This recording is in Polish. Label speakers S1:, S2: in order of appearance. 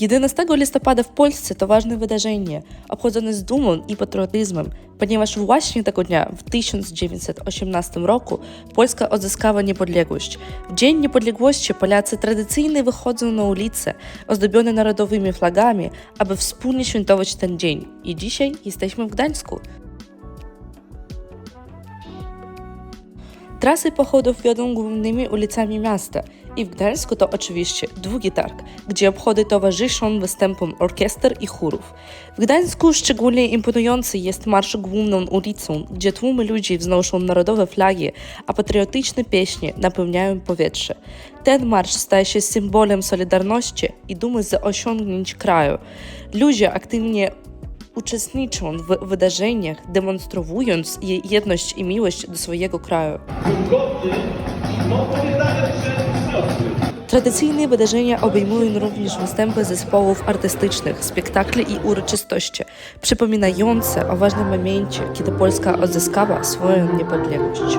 S1: 11 listopada w Polsce to ważne wydarzenie, obchodzone z dumą i patriotyzmem, ponieważ właśnie tego dnia w 1918 roku Polska odzyskała niepodległość. W Dzień Niepodległości Polacy tradycyjnie wychodzą na ulice, ozdobione narodowymi flagami, aby wspólnie świętować ten dzień. I dzisiaj jesteśmy w Gdańsku. Trasy pochodów wiodą głównymi ulicami miasta i w Gdańsku to oczywiście Długi Targ, gdzie obchody towarzyszą występom orkiester i chórów. W Gdańsku szczególnie imponujący jest marsz główną ulicą, gdzie tłumy ludzi wznoszą narodowe flagi, a patriotyczne pieśnie napełniają powietrze. Ten marsz staje się symbolem solidarności i dumy z osiągnięć kraju. Ludzie aktywnie uczestniczą w wydarzeniach, demonstrując jej jedność i miłość do swojego kraju. Tradycyjne wydarzenia obejmują również występy zespołów artystycznych, spektakle i uroczystości, przypominające o ważnym momencie, kiedy Polska odzyskała swoją niepodległość.